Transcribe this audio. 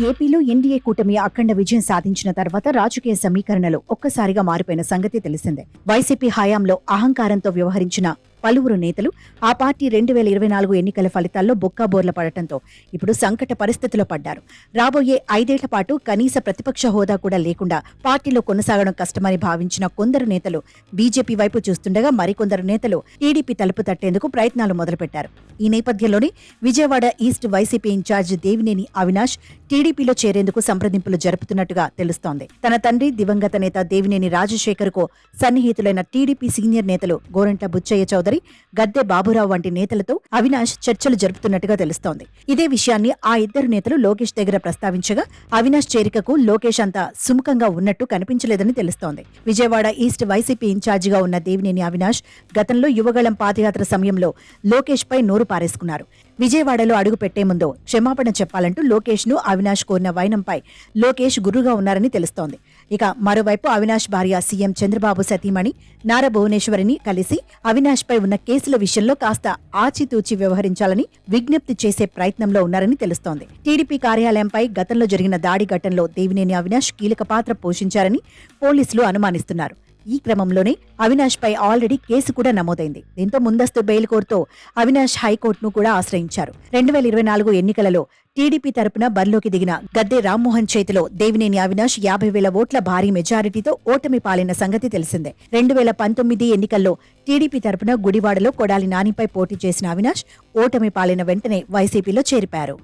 ఏపీలో ఎన్డీఏ కూటమి అఖండ విజయం సాధించిన తర్వాత రాజకీయ సమీకరణలు ఒక్కసారిగా మారిపోయిన సంగతి తెలిసిందే. వైసీపీ హయాంలో అహంకారంతో వ్యవహరించిన పలువురు నేతలు ఆ పార్టీ రెండు వేల ఇరవై నాలుగు ఎన్నికల ఫలితాల్లో బొక్కాబోర్ల పడటంతో ఇప్పుడు సంకట పరిస్థితిలో పడ్డారు. రాబోయే ఐదేళ్ళ పాటు కనీస ప్రతిపక్ష హోదా కూడా లేకుండా పార్టీలో కొనసాగడం కష్టమని భావించిన కొందరు నేతలు బీజేపీ వైపు చూస్తుండగా మరికొందరు నేతలు టీడీపీ తలుపు తట్టేందుకు ప్రయత్నాలు మొదలుపెట్టారు. ఈ నేపథ్యంలోనే Vijayawada East YCP incharge Devineni Avinash టీడీపీలో చేరేందుకు సంప్రదింపులు జరుపుతున్నట్టుగా తెలుస్తోంది. తన తండ్రి దివంగత నేత దేవినేని రాజశేఖర్కు సన్నిహితులైన టీడీపీ సీనియర్ నేతలు గోరంట బుచ్చయ్య చౌదరి గద్దె బాబురావు వంటి నేతలతో అవినాష్ చర్చలు జరుపుతున్నట్టుగా తెలుస్తోంది. ఇదే విషయాన్ని ఆ ఇద్దరు నేతలు లోకేష్ దగ్గర ప్రస్తావించగా అవినాష్ చేరికకు లోకేష్ అంత సుముఖంగా ఉన్నట్టు కనిపించలేదని తెలుస్తోంది. విజయవాడ ఈస్ట్ వైసీపీ ఇన్ఛార్జిగా ఉన్న దేవినేని అవినాష్ గతంలో యువగళం పాదయాత్ర సమయంలో లోకేష్ పై నోరు పారేసుకున్నారు. విజయవాడలో అడుగు పెట్టే ముందు క్షమాపణ చెప్పాలంటూ లోకేష్ను అవినాష్ కోరిన వైనంపై లోకేష్ గురుగా ఉన్నారని తెలుస్తోంది. ఇక మరోవైపు అవినాష్ భార్య సీఎం చంద్రబాబు సతీమణి నారా భువనేశ్వరిని కలిసి అవినాష్ పై ఉన్న కేసుల విషయంలో కాస్త ఆచితూచి వ్యవహరించాలని విజ్ఞప్తి చేసే ప్రయత్నంలో ఉన్నారని తెలుస్తోంది. టీడీపీ కార్యాలయంపై గతంలో జరిగిన దాడి ఘటనలో దేవినేని అవినాష్ కీలక పాత్ర పోషించారని పోలీసులు అనుమానిస్తున్నారు. ఈ క్రమంలోనే అవినాష్ పై ఆల్రెడీ కేసు కూడా నమోదైంది. దీంతో ముందస్తు బెయిల్ కోర్టుతో అవినాష్ హైకోర్టును కూడా ఆశ్రయించారు. రెండు వేల ఇరవై నాలుగు ఎన్నికలలో టీడీపీ తరపున బరిలోకి దిగిన గద్దె రామ్మోహన్ చేతిలో దేవినేని అవినాష్ యాభై వేల ఓట్ల భారీ మెజారిటీతో ఓటమి పాలిన సంగతి తెలిసిందే. రెండు వేల పంతొమ్మిది ఎన్నికల్లో టీడీపీ తరపున గుడివాడలో కొడాలి నానిపై పోటీ చేసిన అవినాష్ ఓటమి పాలిన వెంటనే వైసీపీలో చేరిపారు.